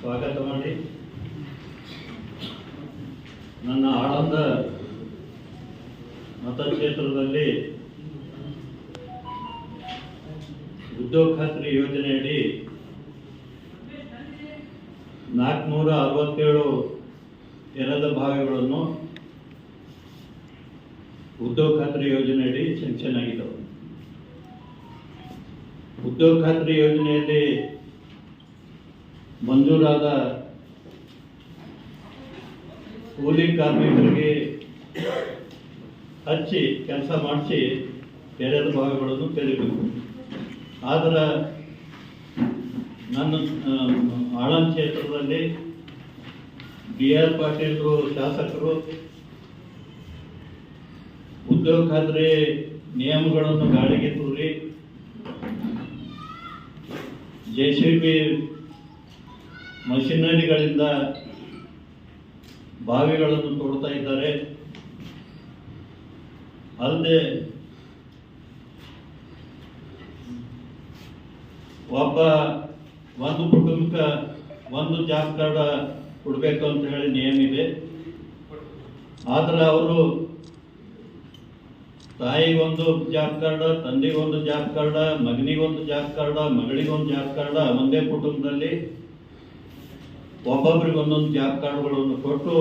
ಸ್ವಾಗತ ಮಾಡಿ. ನನ್ನ ಆಳಂದ ಮತಕ್ಷೇತ್ರದಲ್ಲಿ ಉದ್ಯೋಗ ಖಾತ್ರಿ ಯೋಜನೆಯಡಿ ನಾಲ್ಕುನೂರ ಅರವತ್ತೇಳು ಎರದ ಭಾವಿಗಳನ್ನು ಉದ್ಯೋಗ ಖಾತ್ರಿ ಯೋಜನೆಯಡಿ ಸೆಂಕ್ಷನ್ ಆಗಿದ್ದವು. ಉದ್ಯೋಗ ಖಾತ್ರಿ ಯೋಜನೆಯಲ್ಲಿ ಮಂಜೂರಾದ ಕೂಲಿ ಕಾರ್ಮಿಕರಿಗೆ ಹಚ್ಚಿ ಕೆಲಸ ಮಾಡಿಸಿ ಬೇರೆ ಭಾಗಗಳನ್ನು ತೆರಿಬೇಕು ಆದರೆ ನನ್ನ ಆಳನ್ ಕ್ಷೇತ್ರದಲ್ಲಿ ಬಿ ಆರ್ ಪಾಟೀಲ್ರು ಶಾಸಕರು ಉದ್ಯೋಗ ಖಾತ್ರಿ ನಿಯಮಗಳನ್ನು ಗಾಳಿಗೆ ತೂರಿ, ಜೆ ಸಿ ಬಿ ಮಷಿನರಿಗಳಿಂದ ಬಾವಿಗಳನ್ನು ತೋಡ್ತಾ ಇದ್ದಾರೆ. ಅಲ್ಲದೆ ಒಬ್ಬ ಒಂದು ಕುಟುಂಬಕ್ಕೆ ಒಂದು ಜಾಬ್ ಕಾರ್ಡ್ ಕೊಡಬೇಕು ಅಂತ ಹೇಳಿ ನಿಯಮ ಇದೆ. ಆದ್ರೆ ಅವರು ತಾಯಿಗೊಂದು ಜಾಬ್ ಕಾರ್ಡ ತಂದೆಗೊಂದು ಜಾಬ್ ಕಾರ್ಡ ಮಗನಿಗೊಂದು ಜಾಬ್ ಕಾರ್ಡ, ಮಗಳಿಗೊಂದು ಜಾಬ್ ಕಾರ್ಡ, ಒಂದೇ ಕುಟುಂಬದಲ್ಲಿ ಒಬ್ಬೊಬ್ರಿಗೆ ಒಂದೊಂದು ಜಾಬ್ ಕಾರ್ಡ್ಗಳನ್ನು ಕೊಟ್ಟು